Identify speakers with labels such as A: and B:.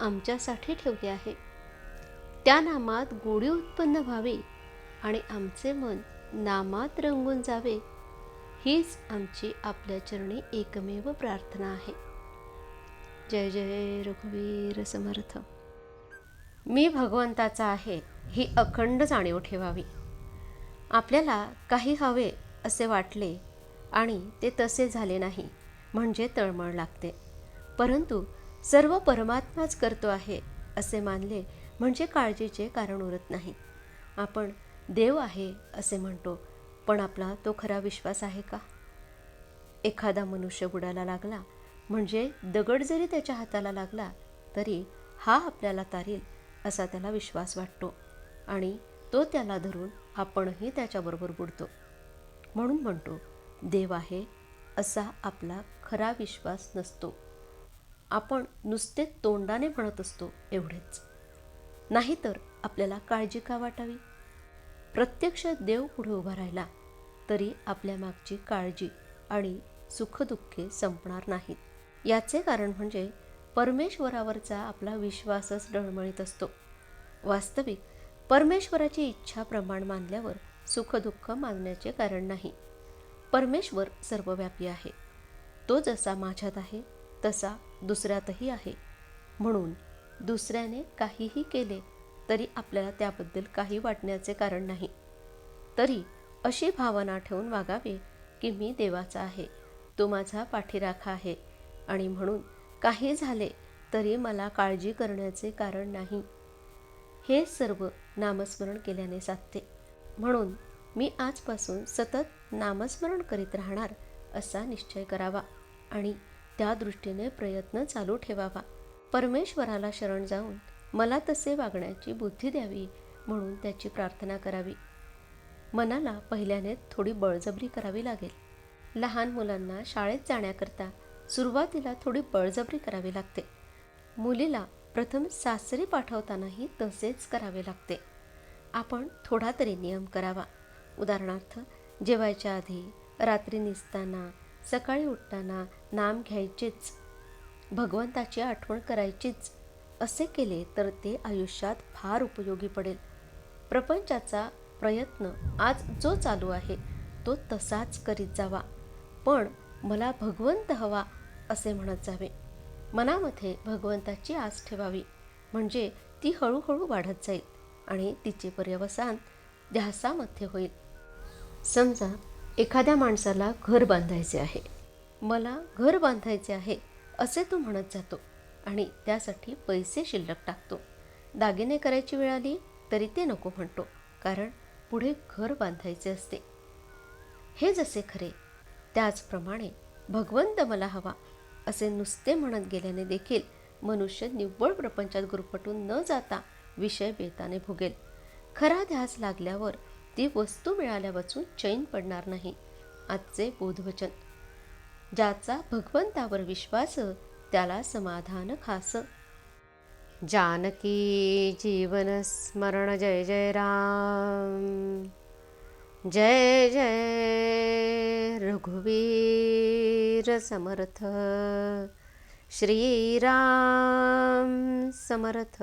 A: आमच्यासाठी ठेवले आहे. त्या नामात गोडी उत्पन्न व्हावी आणि आमचे मन नामात रंगून जावे हीच आमची आपल्या चरणी एकमेव प्रार्थना आहे. जय जय रघुवीर समर्थ. मी भगवंताचा आहे ही अखंड जाणीव ठेवावी. आपल्याला काही हवे असे वाटले आणि ते तसे झाले नाही म्हणजे तळमळ लागते. परंतु सर्व परमात्माच करतो आहे असे मानले म्हणजे काळजीचे कारण उरत नाही. आपण देव आहे असे म्हणतो पण आपला तो खरा विश्वास आहे का? एखादा मनुष्य बुडाला लागला म्हणजे दगड जरी त्याच्या हाताला लागला तरी हा आपल्याला तारील असा त्याला विश्वास वाटतो. आणि तो त्याला धरून आपणही त्याच्याबरोबर बुडतो. म्हणून म्हणतो देव आहे असा आपला खरा विश्वास नसतो. आपण नुसते तोंडाने म्हणत असतो एवढेच. नाहीतर आपल्याला काळजी का वाटावी? प्रत्यक्ष देव पुढे उभा राहिला तरी आपल्या मागची काळजी आणि सुखदुःखे संपणार नाहीत. याचे कारण म्हणजे परमेश्वरावरचा आपला विश्वासच डळमळीत असतो. वास्तविक परमेश्वराची इच्छा प्रमाण मानल्यावर सुखदुःख मानण्याचे कारण नाही. परमेश्वर सर्वव्यापी आहे. तो जसा माझ्यात आहे तसा दुसऱ्यातही आहे. म्हणून दुसऱ्याने काहीही केले तरी आपल्याला त्याबद्दल काही वाटण्याचे कारण नाही. तरी अशी भावना ठेवून वागावे की मी देवाचा आहे तो माझा पाठीराखा आहे आणि म्हणून काही झाले तरी मला काळजी करण्याचे कारण नाही. हे सर्व नामस्मरण केल्याने साधते. म्हणून मी आजपासून सतत नामस्मरण करीत राहणार असा निश्चय करावा आणि त्या दृष्टीने प्रयत्न चालू ठेवावा. परमेश्वराला शरण जाऊन मला तसे वागण्याची बुद्धी द्यावी म्हणून त्याची प्रार्थना करावी. मनाला पहिल्याने थोडी बळजबरी करावी लागेल. लहान मुलांना शाळेत जाण्याकरता सुरुवातीला थोडी बळजबरी करावी लागते. मुलीला प्रथम सासरी पाठवतानाही तसेच करावे लागते. आपण थोडा तरी नियम करावा. उदाहरणार्थ जेवायच्या आधी रात्री निसताना सकाळी उठताना नाम घ्यायचेच भगवंताची आठवण करायचीच असे केले तर ते आयुष्यात फार उपयोगी पडेल. प्रपंचाचा प्रयत्न आज जो चालू आहे तो तसाच करीत जावा. पण मला भगवंत हवा असे म्हणत जावे. मनामध्ये भगवंताची आस ठेवावी म्हणजे ती हळूहळू वाढत जाईल आणि तिचे पर्यवसान ध्यासामध्ये होईल. समजा एखाद्या माणसाला घर बांधायचे आहे. मला घर बांधायचे आहे असे तो म्हणत जातो आणि त्यासाठी पैसे शिल्लक टाकतो. दागिने करायची वेळ आली तरी ते नको म्हणतो कारण पुढे घर बांधायचे असते. हे जसे खरे त्याचप्रमाणे भगवंत मला हवा असे नुसते म्हणत गेल्याने देखील मनुष्य निव्वळ प्रपंचात गुरफटून न जाता विषय बेताने भोगेल. खरा ध्यास लागल्यावर ती वस्तू मिळाल्यापासून चैन पडणार नाही आजचे बोधवचन. ज्याचा भगवंतावर विश्वास त्याला समाधान खास. जानकी जीवन स्मरण जय जय राम. जय जय रघुवीर समर्थ. श्रीराम समर्थ.